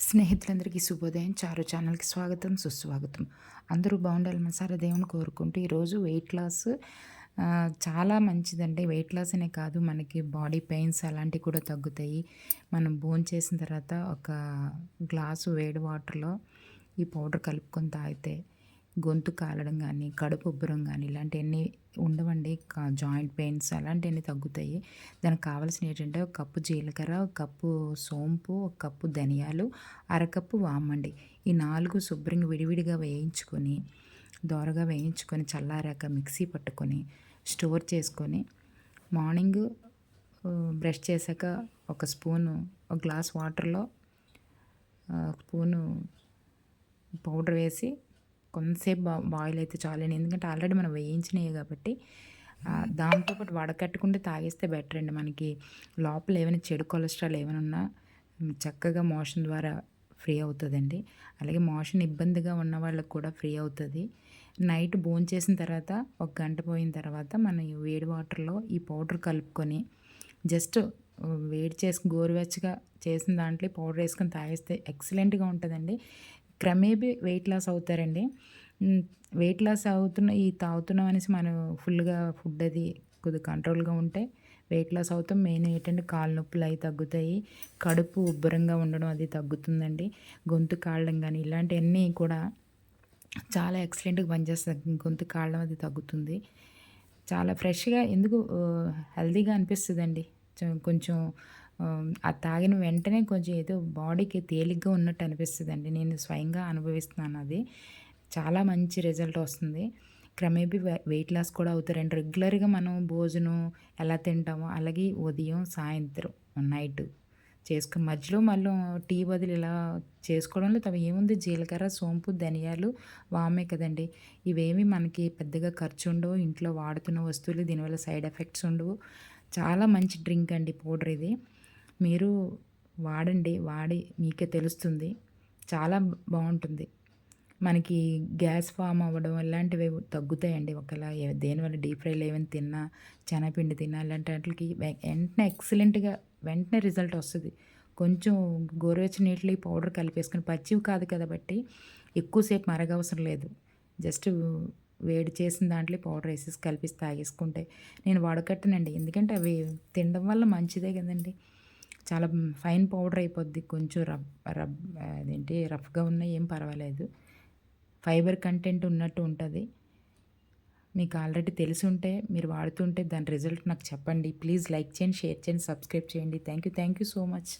స్నేహితులందరికీ శుభోదయం. చారు ఛానల్కి స్వాగతం సుస్వాగతం. అందరూ బాగుండాలి మసాలా దేవుని కోరుకుంటూ ఈరోజు వెయిట్ లాస్ చాలా మంచిదండి. వెయిట్ లాస్ అనే కాదు మనకి బాడీ పెయిన్స్ అలాంటివి కూడా తగ్గుతాయి. మనం బోన్ చేసిన తర్వాత ఒక గ్లాసు వేడి వాటర్లో ఈ పౌడర్ కలుపుకొని తాగితే గొంతు కాలడం కానీ కడుపు ఉబ్బరం కానీ ఇలాంటివన్నీ ఉండవండి. జాయింట్ పెయిన్స్ అలాంటివన్నీ తగ్గుతాయి. దానికి కావాల్సిన ఏంటంటే ఒక కప్పు జీలకర్ర ఒక కప్పు సోంపు ఒక కప్పు ధనియాలు అరకప్పు వామండి. ఈ నాలుగు శుభ్రంగా విడివిడిగా వేయించుకొని దోరగా వేయించుకొని చల్లారాక మిక్సీ పట్టుకొని స్టోర్ చేసుకొని మార్నింగ్ బ్రష్ చేశాక ఒక స్పూను ఒక గ్లాస్ వాటర్లో స్పూను పౌడర్ వేసి కొంతసేపు బాయిల్ అయితే చాలండి. ఎందుకంటే ఆల్రెడీ మనం వేయించినవి కాబట్టి దాంతో దాంతోపాటు వడకట్టుకుంటే తాగేస్తే బెటర్ అండి మనకి. లోపల ఏమైనా చెడు కొలెస్ట్రాల్ ఏమైనా ఉన్నా చక్కగా మోషన్ ద్వారా ఫ్రీ అవుతుందండి. అలాగే మోషన్ ఇబ్బందిగా ఉన్న వాళ్ళకి కూడా ఫ్రీ అవుతుంది. నైట్ బోన్ చేసిన తర్వాత ఒక గంట పోయిన తర్వాత మనం ఈ వేడి వాటర్లో ఈ పౌడర్ కలుపుకొని జస్ట్ వేడి చేసి గోరువెచ్చగా చేసిన దాంట్లో పౌడర్ వేసుకొని తాగేస్తే ఎక్సలెంట్గా ఉంటుందండి. క్రమేపీ వెయిట్ లాస్ అవుతారండి. వెయిట్ లాస్ అవుతున్న ఈ తాగుతున్నాం అనేసి మనం ఫుల్గా ఫుడ్ అది కొద్దిగా కంట్రోల్గా ఉంటే వెయిట్ లాస్ అవుతాం. మెయిన్ ఏంటంటే కాళ్ళ నొప్పులు అవి తగ్గుతాయి. కడుపు ఉబ్బరంగా ఉండడం అది తగ్గుతుందండి. గొంతు కాళ్ళం కానీ ఇలాంటివన్నీ కూడా చాలా ఎక్సలెంట్గా పనిచేస్తుంది గొంతు కాళ్ళం అది తగ్గుతుంది. చాలా ఫ్రెష్గా ఎందుకు హెల్తీగా అనిపిస్తుందండి. కొంచెం ఆ, తాగిన వెంటనే కొంచెం ఏదో బాడీకి తేలిగ్గా ఉన్నట్టు అనిపిస్తుంది అండి నేను స్వయంగా అనుభవిస్తున్నాను అది. చాలా మంచి రిజల్ట్ వస్తుంది. క్రమేపీ వెయిట్ లాస్ కూడా అవుతారండి. రెగ్యులర్గా మనం భోజనం ఎలా తింటామో అలాగే ఉదయం సాయంత్రం నైట్ చేసుకుని మధ్యలో మళ్ళీ టీ బదులు ఇలా చేసుకోవడంలో తమ ఏముంది? జీలకర్ర సోంపు ధనియాలు వామే కదండి. ఇవేమి మనకి పెద్దగా ఖర్చు ఉండవు. ఇంట్లో వాడుతున్న వస్తువులు దీనివల్ల సైడ్ ఎఫెక్ట్స్ ఉండవు. చాలా మంచి డ్రింక్ అండి పౌడర్ ఇది. మీరు వాడండి వాడి మీకే తెలుస్తుంది. చాలా బాగుంటుంది. మనకి గ్యాస్ ఫామ్ అవ్వడం ఇలాంటివి తగ్గుతాయండి. ఒకవేళ దేనివల్ల డీప్ ఫ్రైలు ఏమైనా తిన్నా చెనపిండి తిన్నా ఇలాంటి వాటికి వె- వెంటనే ఎక్సలెంట్గా వెంటనే రిజల్ట్ వస్తుంది. కొంచెం గోరువెచ్చని నీటిలో ఈ పౌడర్ కలిపేసుకుని పచ్చివి కాదు కాబట్టి ఎక్కువసేపు మరగవసరం లేదు. జస్ట్ వేడి చేసిన దాంట్లో పౌడర్ వేసేసి కలిపేసి తాగేసుకుంటే నేను వడకట్టనండి. ఎందుకంటే అవి తినడం వల్ల మంచిదే కదండి. చాలా ఫైన్ పౌడర్ అయిపోద్ది. కొంచెం రబ్ రబ్ అదేంటి రఫ్గా ఉన్నా ఏం పర్వాలేదు. ఫైబర్ కంటెంట్ ఉన్నట్టు ఉంటుంది. మీకు ఆల్రెడీ తెలిసి ఉంటే మీరు వాడుతుంటే దాని రిజల్ట్ నాకు చెప్పండి. ప్లీజ్ లైక్ చేయండి షేర్ చేయండి సబ్స్క్రైబ్ చేయండి. Thank you thank you so much.